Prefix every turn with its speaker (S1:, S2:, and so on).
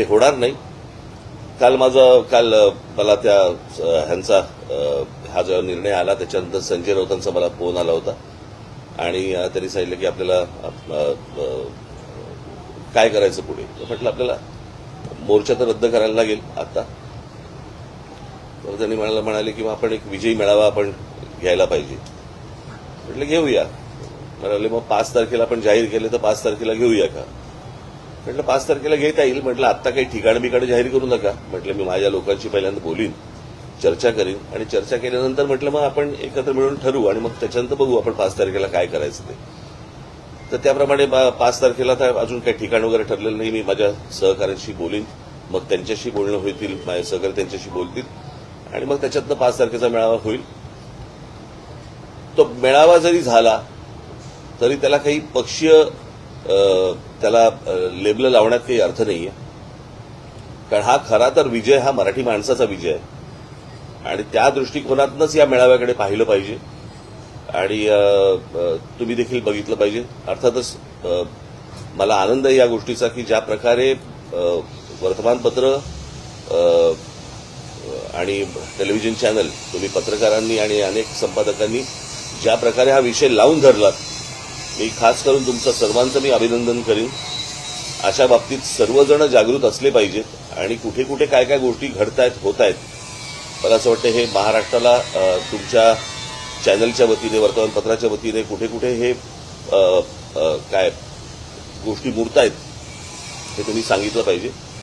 S1: हे होणार नाही. काल माझं काल मला त्या ह्यांचा हा जो निर्णय आला त्याच्यानंतर संजय राऊतांचा मला फोन आला होता. आणि त्यांनी सांगितलं की आपल्याला काय करायचं पुढे? म्हटलं आपल्याला मोर्चा तर रद्द करायला लागेल आता. तर त्यांनी म्हणाला म्हणाले की मग आपण एक विजयी मेळावा आपण घ्यायला पाहिजे. म्हटलं घेऊया. म्हणाले मग पाच तारखेला आपण जाहीर केले तर पाच तारखेला घेऊया का? म्हटलं पाच तारखेला घेता येईल. म्हटलं आत्ता काही ठिकाण बिकाणं जाहीर करू नका. म्हटलं मी माझ्या लोकांशी पहिल्यांदा बोलीन चर्चा करीन आणि चर्चा केल्यानंतर म्हटलं मग आपण एकत्र मिळून ठरवू आणि मग त्याच्यानंतर बघू आपण पाच तारखेला काय करायचं ते. तर त्याप्रमाणे बा- पाच तारखेला तर अजून काही ठिकाण वगैरे ठरलेलं नाही. मी माझ्या सहकाऱ्यांशी बोलीन. मग त्यांच्याशी बोलणं होतील माझे सहकारी त्यांच्याशी बोलतील. आणि मग त्याच्यातनं पाच तारखेचा मेळावा होईल. तो मेळावा जरी झाला तरी त्याला काही पक्षीय त्याला लेबल लावण्यात काही अर्थ नाही आहे कारण हा खरा तर विजय हा मराठी माणसाचा विजय आहे. आणि त्या दृष्टिकोनातूनच या मेळाव्याकडे पाहिलं पाहिजे. आणि तुम्ही देखील बघितलं पाहिजे. अर्थातच मला आनंद आहे या गोष्टीचा की ज्या प्रकारे वर्तमानपत्र आणि टेलिव्हिजन चॅनल तुम्ही पत्रकारांनी आणि अनेक संपादकांनी ज्या प्रकारे हा विषय लावून धरला मी खास करून तुमचं सर्वांचं मी अभिनंदन करीन. अशा बाबतीत सर्वजण जागृत असले पाहिजेत आणि कुठे कुठे काय काय गोष्टी घडत आहेत होत आहेत मला असं वाटतं हे महाराष्ट्राला तुमच्या चॅनलच्या वतीने वर्तमानपत्राच्या वतीने कुठे कुठे हे काय गोष्टी मुरतायत हे तुम्ही सांगितलं पाहिजे.